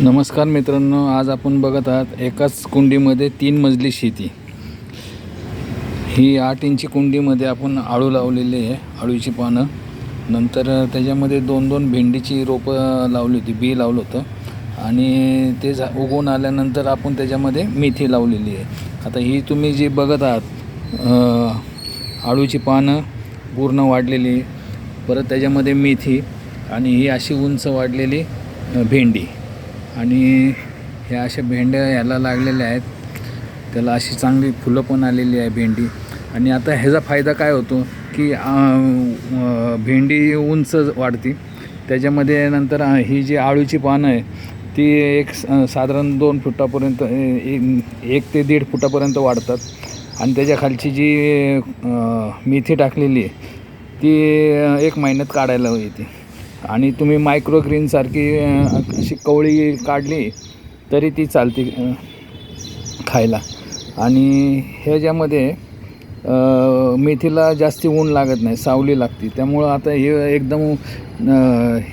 नमस्कार मित्रांनो आज आपण बघत आहात एकाच कुंडीमध्ये तीन मजली शेती. ही आठ इंची कुंडीमध्ये आपण आळू लावलेली आहे आळूची पानं. नंतर त्याच्यामध्ये दोन दोन भेंडीची रोपं लावली होती बी लावलं होतं. आणि ते झा उगवून आल्यानंतर आपण त्याच्यामध्ये मेथी लावलेली आहे. आता ही तुम्ही जी बघत आहात आळूची पानं पूर्ण वाढलेली परत त्याच्यामध्ये मेथी आणि ही अशी उंच वाढलेली भेंडी. आणि ह्या अशा भेंड्या ह्याला लागलेल्या आहेत. त्याला अशी चांगली फुलं पण आलेली आहे भेंडी. आणि आता ह्याचा फायदा काय होतो की भेंडी उंच वाढती. त्याच्यामध्ये नंतर ही जी आळूची पानं आहे ती एक स- साधारण दोन फुटापर्यंत एक ते दीड फुटापर्यंत वाढतात. आणि त्याच्या खालची जी मेथी टाकलेली आहे ती एक महिन्यात काढायला येते. आणि तुम्ही मायक्रोग्रीनसारखी अशी कवळी काढली तरी ती चालते खायला. आणि ह्याच्यामध्ये मेथीला जास्ती ऊन लागत नाही सावली लागते. त्यामुळं आता हे एकदम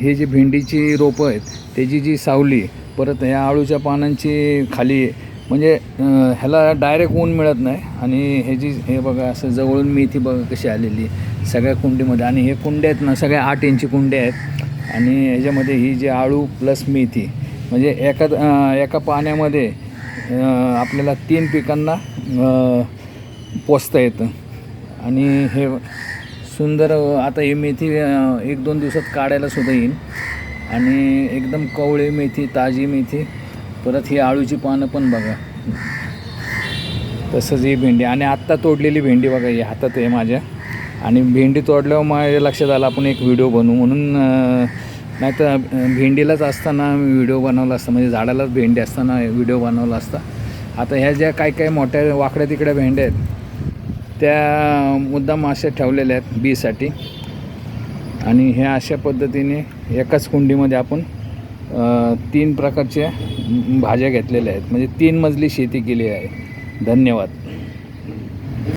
हे जी भेंडीची रोपं आहेत त्याची जी सावली परत ह्या आळूच्या पानांची खाली म्हणजे ह्याला डायरेक्ट ऊन मिळत नाही. आणि ह्याची हे बघा असं जवळून मेथी बघा कशी आलेली आहे सगळ्या कुंडीमध्ये. आणि हे कुंड्या आहेत ना सगळ्या आठ इंची कुंड्या आहेत. आणि ह्याच्यामध्ये ही जी आळू प्लस मेथी म्हणजे एका एका पाण्यामध्ये आपल्याला तीन पिकांना पोचता पोसता येतं. आणि हे सुंदर आता ही मेथी एक दोन दिवसात काढायला सुद्धा येईल. आणि एकदम कवळी मेथी ताजी मेथी परत ही आळूची पानं पण बघा. तसंच ही भेंडी आणि आत्ता तोडलेली भेंडी बघा ही हातात आहे माझ्या. आणि भेंडी तोडल्यावर माझ्या लक्षात आलं आपण एक व्हिडिओ बनवू. म्हणून नाही तर भेंडीलाच असताना व्हिडिओ बनवला असता. म्हणजे झाडालाच भेंडी असताना व्हिडिओ बनवला असता. आता ह्या ज्या काही काही मोठ्या वाकड्या तिकड्या भेंड्या आहेत त्या मुद्दाम अशा ठेवलेल्या आहेत बीसाठी. आणि ह्या अशा पद्धतीने एकाच कुंडीमध्ये आपण तीन प्रकारच्या भाज्या घेतलेल्या आहेत. म्हणजे तीन मजली शेती केली आहे. धन्यवाद.